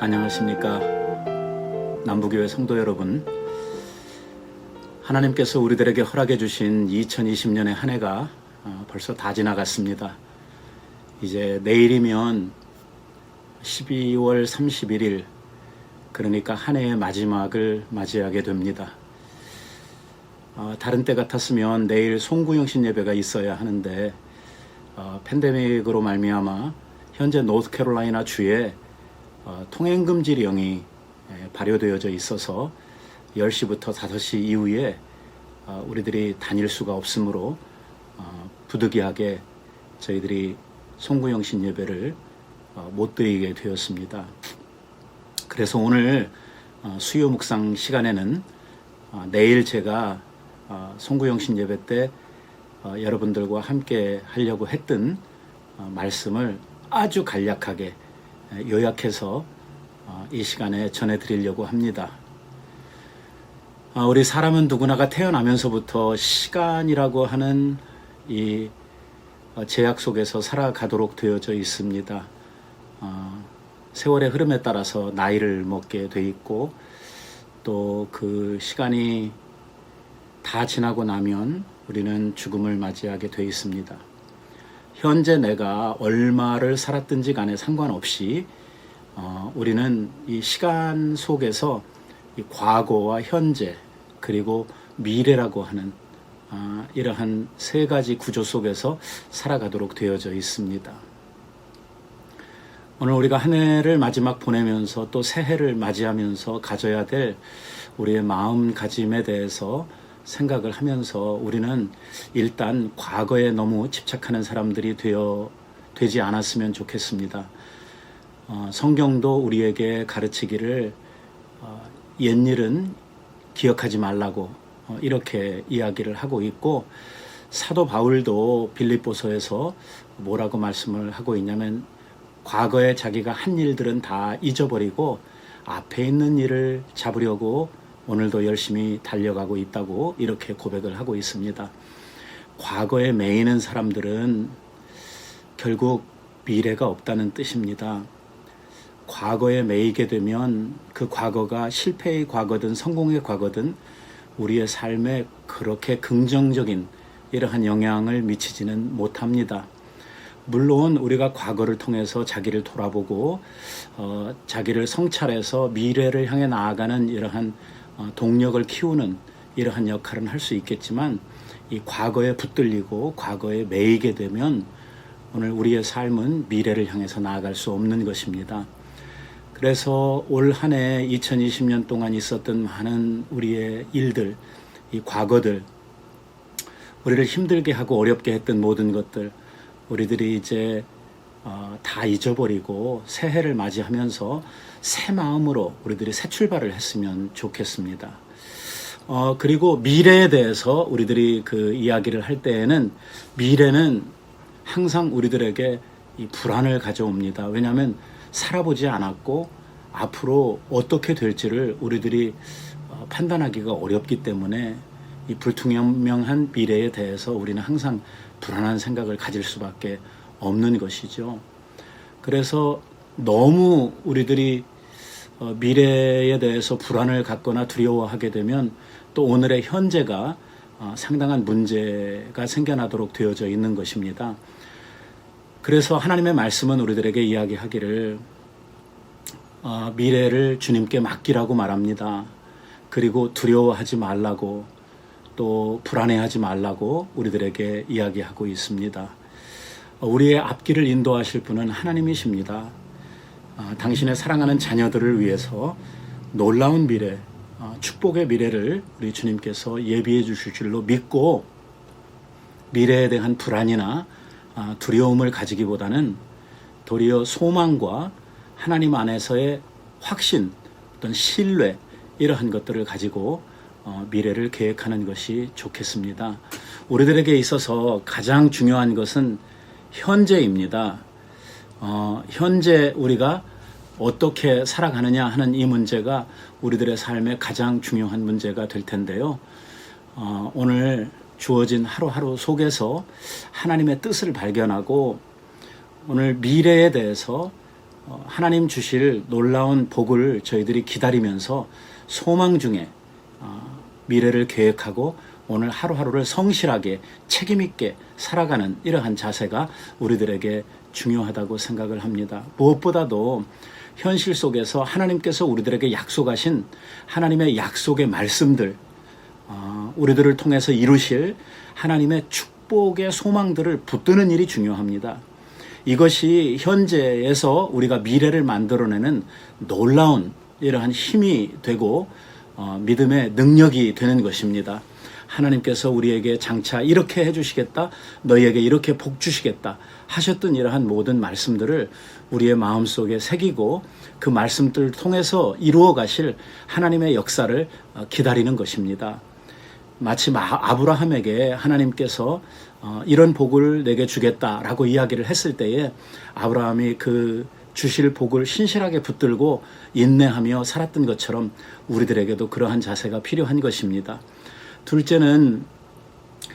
안녕하십니까. 남부교회 성도 여러분. 하나님께서 우리들에게 허락해 주신 2020년의 한 해가 어, 벌써 다 지나갔습니다. 이제 내일이면 12월 31일, 그러니까 한 해의 마지막을 맞이하게 됩니다. 어, 다른 때 같았으면 내일 송구영신 예배가 있어야 하는데 어, 팬데믹으로 말미암아 현재 노스캐롤라이나 주에 어, 통행 금지령이 에, 발효되어져 있어서 10시부터 5시 이후에 어, 우리들이 다닐 수가 없으므로 어, 부득이하게 저희들이 송구영신 예배를 어, 못 드리게 되었습니다. 그래서 오늘 어, 수요 묵상 시간에는 어, 내일 제가 어, 송구영신 예배 때 어, 여러분들과 함께 하려고 했던 어, 말씀을 아주 간략하게 에, 요약해서 어, 이 시간에 전해드리려고 합니다. 어, 우리 사람은 누구나가 태어나면서부터 시간이라고 하는 이 어, 제약 속에서 살아가도록 되어져 있습니다. 어, 세월의 흐름에 따라서 나이를 먹게 돼 있고 또 그 시간이 다 지나고 나면 우리는 죽음을 맞이하게 돼 있습니다. 현재 내가 얼마를 살았든지 간에 상관없이 어, 우리는 이 시간 속에서 이 과거와 현재 그리고 미래라고 하는 아, 이러한 세 가지 구조 속에서 살아가도록 되어져 있습니다. 오늘 우리가 한 해를 마지막 보내면서 또 새해를 맞이하면서 가져야 될 우리의 마음가짐에 대해서 생각을 하면서 우리는 일단 과거에 너무 집착하는 사람들이 되어 되지 않았으면 좋겠습니다. 어, 성경도 우리에게 가르치기를 어, 옛일은 기억하지 말라고 어, 이렇게 이야기를 하고 있고 사도 바울도 빌립보서에서 뭐라고 말씀을 하고 있냐면 과거에 자기가 한 일들은 다 잊어버리고 앞에 있는 일을 잡으려고 오늘도 열심히 달려가고 있다고 이렇게 고백을 하고 있습니다. 과거에 매이는 사람들은 결국 미래가 없다는 뜻입니다. 과거에 매이게 되면 그 과거가 실패의 과거든 성공의 과거든 우리의 삶에 그렇게 긍정적인 이러한 영향을 미치지는 못합니다. 물론 우리가 과거를 통해서 자기를 돌아보고 어, 자기를 성찰해서 미래를 향해 나아가는 이러한 어, 동력을 키우는 이러한 역할은 할 수 있겠지만 이 과거에 붙들리고 과거에 매이게 되면 오늘 우리의 삶은 미래를 향해서 나아갈 수 없는 것입니다. 그래서 올 한 해 2020년 동안 있었던 많은 우리의 일들, 이 과거들, 우리를 힘들게 하고 어렵게 했던 모든 것들, 우리들이 이제 어, 다 잊어버리고 새해를 맞이하면서 새 마음으로 우리들이 새 출발을 했으면 좋겠습니다. 어, 그리고 미래에 대해서 우리들이 그 이야기를 할 때에는 미래는 항상 우리들에게 이 불안을 가져옵니다. 왜냐하면 살아보지 않았고 앞으로 어떻게 될지를 우리들이 어, 판단하기가 어렵기 때문에 이 불투명한 미래에 대해서 우리는 항상 불안한 생각을 가질 수밖에 없 는 것이죠. 그래서 너무 우리들이 어, 미래에 대해서 불안을 갖거나 두려워하게 되면 또 오늘의 현재가 어, 상당한 문제가 생겨나도록 되어져 있는 것입니다. 그래서 하나님의 말씀은 우리들에게 이야기하기를 어, 미래를 주님께 맡기라고 말합니다. 그리고 두려워하지 말라고 또 불안해하지 말라고 우리들에게 이야기하고 있습니다. 어, 우리의 앞길을 인도하실 분은 하나님이십니다. 어, 당신의 사랑하는 자녀들을 위해서 놀라운 미래, 어, 축복의 미래를 우리 주님께서 예비해 주실 줄로 믿고 미래에 대한 불안이나 아, 두려움을 가지기보다는 도리어 소망과 하나님 안에서의 확신, 어떤 신뢰 이러한 것들을 가지고 어, 미래를 계획하는 것이 좋겠습니다. 우리들에게 있어서 가장 중요한 것은 현재입니다. 어, 현재 우리가 어떻게 살아가느냐 하는 이 문제가 우리들의 삶의 가장 중요한 문제가 될 텐데요. 어, 오늘 주어진 하루하루 속에서 하나님의 뜻을 발견하고 오늘 미래에 대해서 어, 하나님 주실 놀라운 복을 저희들이 기다리면서 소망 중에 어, 미래를 계획하고 오늘 하루하루를 성실하게 책임있게 살아가는 이러한 자세가 우리들에게 중요하다고 생각을 합니다. 무엇보다도 현실 속에서 하나님께서 우리들에게 약속하신 하나님의 약속의 말씀들, 어, 우리들을 통해서 이루실 하나님의 축복의 소망들을 붙드는 일이 중요합니다. 이것이 현재에서 우리가 미래를 만들어내는 놀라운 이러한 힘이 되고 어, 믿음의 능력이 되는 것입니다. 하나님께서 우리에게 장차 이렇게 해주시겠다, 너희에게 이렇게 복 주시겠다 하셨던 이러한 모든 말씀들을 우리의 마음 속에 새기고 그 말씀들을 통해서 이루어 가실 하나님의 역사를 어, 기다리는 것입니다. 마치 마- 아브라함에게 하나님께서 어, 이런 복을 내게 주겠다라고 이야기를 했을 때에 아브라함이 그 주실 복을 신실하게 붙들고 인내하며 살았던 것처럼 우리들에게도 그러한 자세가 필요한 것입니다. 둘째는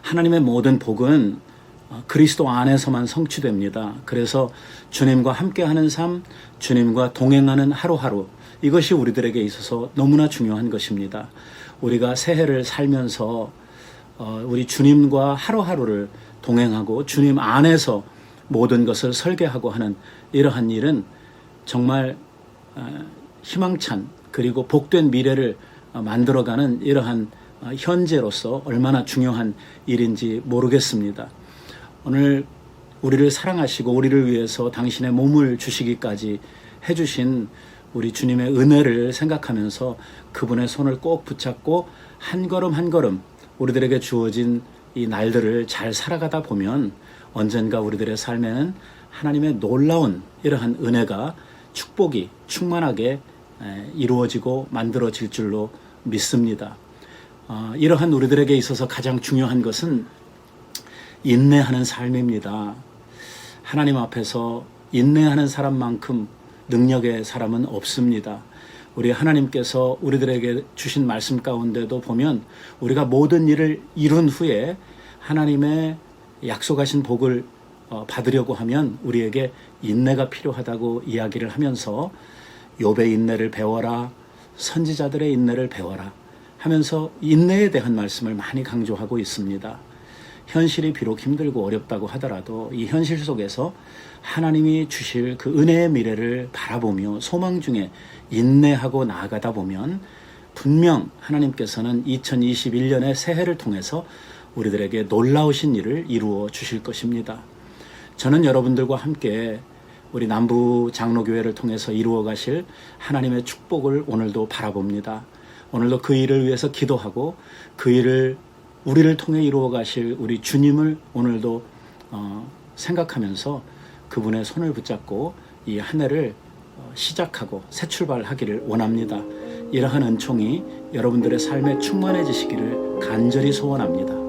하나님의 모든 복은 어, 그리스도 안에서만 성취됩니다. 그래서 주님과 함께하는 삶, 주님과 동행하는 하루하루 이것이 우리들에게 있어서 너무나 중요한 것입니다. 우리가 새해를 살면서 어, 우리 주님과 하루하루를 동행하고 주님 안에서 모든 것을 설계하고 하는 이러한 일은 정말 어, 희망찬 그리고 복된 미래를 어, 만들어가는 이러한 어, 현재로서 얼마나 중요한 일인지 모르겠습니다. 오늘 우리를 사랑하시고 우리를 위해서 당신의 몸을 주시기까지 해주신 우리 주님의 은혜를 생각하면서 그분의 손을 꼭 붙잡고 한 걸음 한 걸음 우리들에게 주어진 이 날들을 잘 살아가다 보면 언젠가 우리들의 삶에는 하나님의 놀라운 이러한 은혜가 축복이 충만하게 에, 이루어지고 만들어질 줄로 믿습니다. 어, 이러한 우리들에게 있어서 가장 중요한 것은 인내하는 삶입니다. 하나님 앞에서 인내하는 사람만큼 능력의 사람은 없습니다. 우리 하나님께서 우리들에게 주신 말씀 가운데도 보면 우리가 모든 일을 이룬 후에 하나님의 약속하신 복을 어, 받으려고 하면 우리에게 인내가 필요하다고 이야기를 하면서 욥의 인내를 배워라 선지자들의 인내를 배워라 하면서 인내에 대한 말씀을 많이 강조하고 있습니다. 현실이 비록 힘들고 어렵다고 하더라도 이 현실 속에서 하나님이 주실 그 은혜의 미래를 바라보며 소망 중에 인내하고 나아가다 보면 분명 하나님께서는 2021년의 새해를 통해서 우리들에게 놀라우신 일을 이루어 주실 것입니다. 저는 여러분들과 함께 우리 남부 장로교회를 통해서 이루어 가실 하나님의 축복을 오늘도 바라봅니다. 오늘도 그 일을 위해서 기도하고 그 일을 우리를 통해 이루어 가실 우리 주님을 오늘도 어, 생각하면서 그분의 손을 붙잡고 이 한 해를 어, 시작하고 새 출발하기를 원합니다. 이러한 은총이 여러분들의 삶에 충만해지시기를 간절히 소원합니다.